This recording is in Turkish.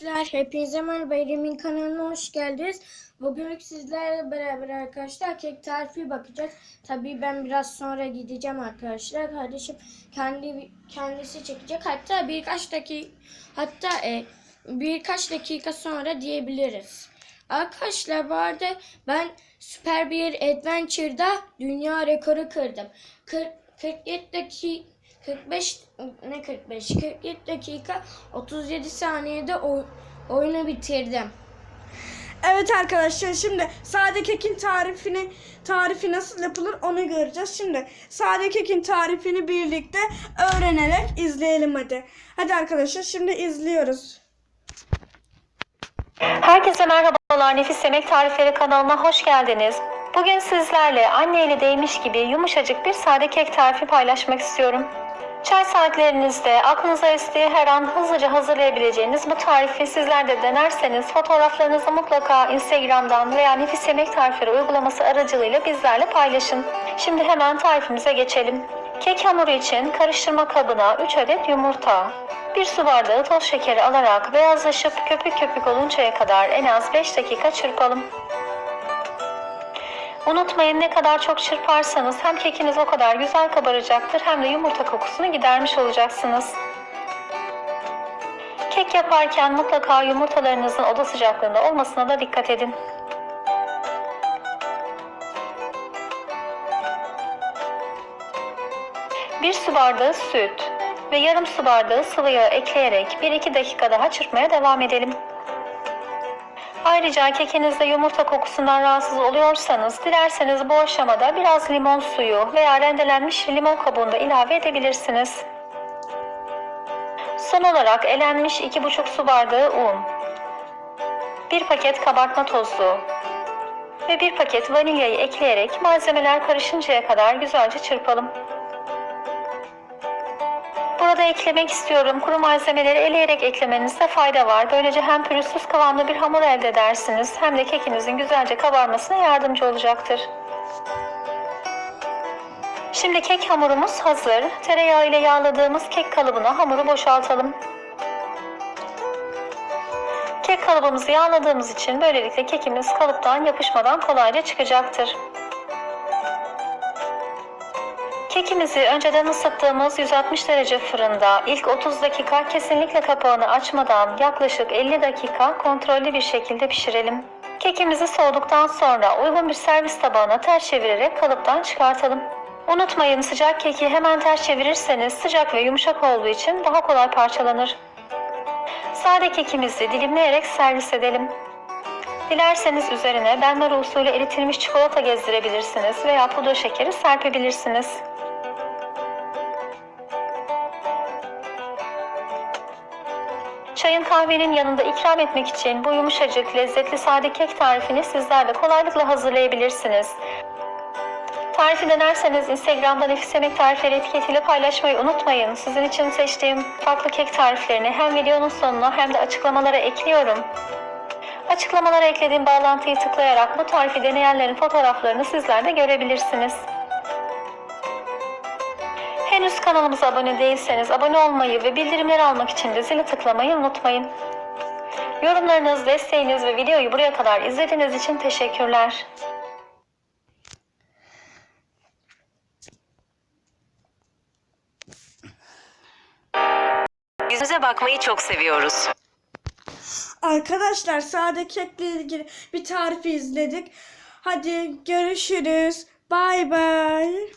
Arkadaşlar hepinize merhaba Erim'in kanalına hoş geldiniz. Bugün sizlerle beraber arkadaşlar kek tarifi bakacağız. Tabii ben biraz sonra gideceğim arkadaşlar. Kardeşim kendi kendisi çekecek. Hatta birkaç dakika hatta e, birkaç dakika sonra diyebiliriz. Arkadaşlar bu arada ben süper bir adventure'da dünya rekoru kırdım. Kır, 47 dakika 45 ne 45 47 dakika 37 saniyede oy- oyunu bitirdim. Evet arkadaşlar şimdi sade kekin tarifini tarifi nasıl yapılır onu göreceğiz. Şimdi sade kekin tarifini birlikte öğrenerek izleyelim hadi. Hadi arkadaşlar şimdi izliyoruz. Herkese merhabalar. Nefis Yemek Tarifleri kanalına hoş geldiniz. Bugün sizlerle anne eli değmiş gibi yumuşacık bir sade kek tarifi paylaşmak istiyorum. Çay saatlerinizde aklınıza estiği her an hızlıca hazırlayabileceğiniz bu tarifi sizler de denerseniz fotoğraflarınızı mutlaka Instagram'dan veya Nefis Yemek Tarifleri uygulaması aracılığıyla bizlerle paylaşın. Şimdi hemen tarifimize geçelim. Kek hamuru için karıştırma kabına 3 adet yumurta, 1 su bardağı toz şekeri alarak beyazlaşıp köpük köpük oluncaya kadar en az 5 dakika çırpalım. Unutmayın ne kadar çok çırparsanız hem kekiniz o kadar güzel kabaracaktır hem de yumurta kokusunu gidermiş olacaksınız. Kek yaparken mutlaka yumurtalarınızın oda sıcaklığında olmasına da dikkat edin. Bir su bardağı süt ve yarım su bardağı sıvı yağ ekleyerek 1-2 dakika daha çırpmaya devam edelim. Ayrıca kekinizde yumurta kokusundan rahatsız oluyorsanız dilerseniz bu aşamada biraz limon suyu veya rendelenmiş limon kabuğunu da ilave edebilirsiniz. Son olarak elenmiş 2,5 su bardağı un, 1 paket kabartma tozu ve 1 paket vanilyayı ekleyerek malzemeler karışıncaya kadar güzelce çırpalım. Burada eklemek istiyorum. Kuru malzemeleri eleyerek eklemenizde fayda var. Böylece hem pürüzsüz kıvamlı bir hamur elde edersiniz hem de kekinizin güzelce kabarmasına yardımcı olacaktır. Şimdi kek hamurumuz hazır. Tereyağı ile yağladığımız kek kalıbına hamuru boşaltalım. Kek kalıbımızı yağladığımız için böylelikle kekimiz kalıptan yapışmadan kolayca çıkacaktır. Kekimizi önceden ısıttığımız 160 derece fırında ilk 30 dakika kesinlikle kapağını açmadan yaklaşık 50 dakika kontrollü bir şekilde pişirelim. Kekimizi soğuduktan sonra uygun bir servis tabağına ters çevirerek kalıptan çıkartalım. Unutmayın sıcak keki hemen ters çevirirseniz sıcak ve yumuşak olduğu için daha kolay parçalanır. Sade kekimizi dilimleyerek servis edelim. Dilerseniz üzerine benmari usulü eritilmiş çikolata gezdirebilirsiniz veya pudra şekeri serpebilirsiniz. Çayın kahvenin yanında ikram etmek için bu yumuşacık, lezzetli sade kek tarifini sizler de kolaylıkla hazırlayabilirsiniz. Tarifi denerseniz Instagram'da Nefis Yemek Tarifleri etiketiyle paylaşmayı unutmayın. Sizin için seçtiğim farklı kek tariflerini hem videonun sonuna hem de açıklamalara ekliyorum. Açıklamalara eklediğim bağlantıyı tıklayarak bu tarifi deneyenlerin fotoğraflarını sizler de görebilirsiniz. Henüz kanalımıza abone değilseniz abone olmayı ve bildirimleri almak için de zili tıklamayı unutmayın. Yorumlarınız, desteğiniz ve videoyu buraya kadar izlediğiniz için teşekkürler. Yüzünüze bakmayı çok seviyoruz. Arkadaşlar sade kekle ilgili bir tarifi izledik. Hadi görüşürüz. Bay bay.